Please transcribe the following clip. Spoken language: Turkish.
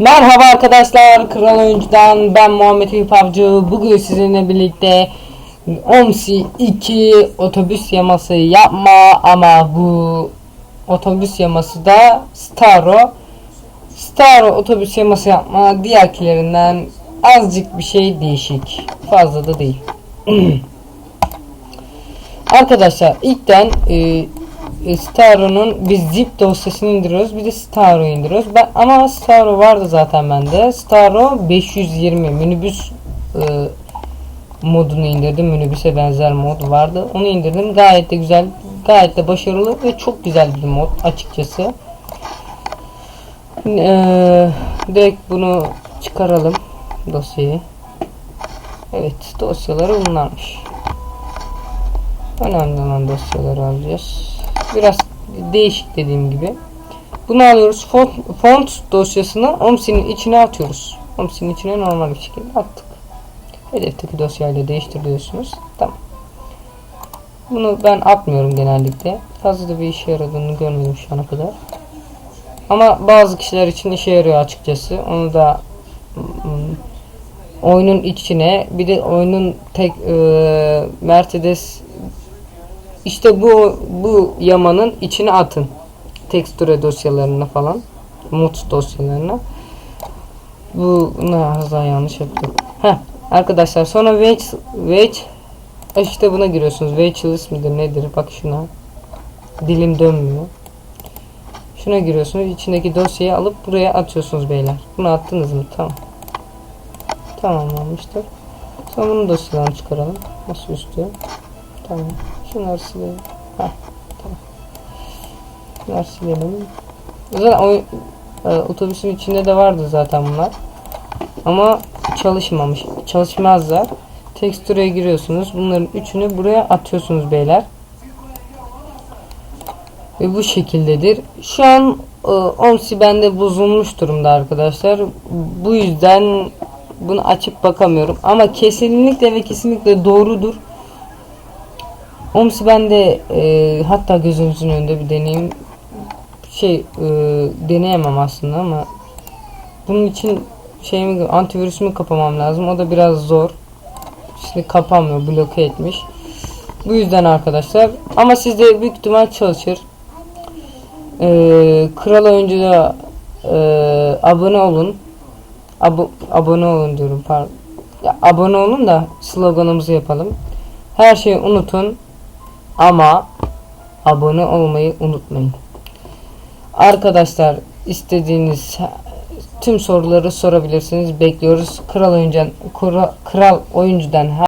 Merhaba arkadaşlar, Kral Oyuncu'dan ben Muhammed Eyüp Avcı. Bugün sizinle birlikte OMSI 2 otobüs yaması yapma ama bu otobüs yaması da Staro. Staro otobüs yaması yapma diğerkilerinden azıcık bir şey değişik. Fazla da değil. Arkadaşlar ilkten e, e, Staro'nun biz zip dosyasını indiriyoruz. Bir de Staro indiriyoruz. Ben ama Staro vardı zaten bende. Staro 520 minibüs e, modunu indirdim. Minibüse benzer mod vardı. Onu indirdim. Gayet de güzel, gayet de başarılı ve çok güzel bir mod açıkçası. E, direkt bunu çıkaralım dosyayı. Evet, dosyaları bunlarmış. Önemli olan dosyaları alacağız. Biraz değişik dediğim gibi. Bunu alıyoruz. Font, font dosyasını OMSI'nin içine atıyoruz. OMSI'nin içine normal bir şekilde attık. Hedefteki dosyayla değiştiriyorsunuz. Tamam. Bunu ben atmıyorum genellikle. Fazla da bir işe yaradığını görmedim şu ana kadar. Ama bazı kişiler için işe yarıyor açıkçası. Onu da mm, oyunun içine bir de oyunun tek e, Mercedes işte bu bu yamanın içine atın. Tekstüre dosyalarına falan. Mut dosyalarına. Bu ne hızla yanlış yaptım. Heh, arkadaşlar sonra wedge wedge işte buna giriyorsunuz. Wedgeless midir nedir? Bak şuna. Dilim dönmüyor. Şuna giriyorsunuz. içindeki dosyayı alıp buraya atıyorsunuz beyler. Bunu attınız mı? Tamam. Tamamlanmıştır. Sonra bunun dosyalarını çıkaralım. Nasıl üstü? Tamam. Şunları silelim. Heh, tamam. Şunları silelim. Zaten o, e, otobüsün içinde de vardı zaten bunlar. Ama çalışmamış. Çalışmazlar. Tekstüre giriyorsunuz. Bunların üçünü buraya atıyorsunuz beyler. Ve bu şekildedir. Şu an e, OMSI bende bozulmuş durumda arkadaşlar. Bu yüzden bunu açıp bakamıyorum. Ama kesinlikle ve kesinlikle doğrudur. OMSI bende e, hatta gözünüzün önünde bir deneyim şey e, deneyemem aslında ama bunun için şeyimi antivirüsümü kapamam lazım. O da biraz zor. Şimdi kapanmıyor, bloke etmiş. Bu yüzden arkadaşlar ama sizde büyük ihtimal çalışır. Ee, Kral oyuncuya e, abone olun. Abo abone olun diyorum pardon. Ya, abone olun da sloganımızı yapalım. Her şeyi unutun ama abone olmayı unutmayın. Arkadaşlar istediğiniz tüm soruları sorabilirsiniz. Bekliyoruz. Kral oyuncudan kral oyuncudan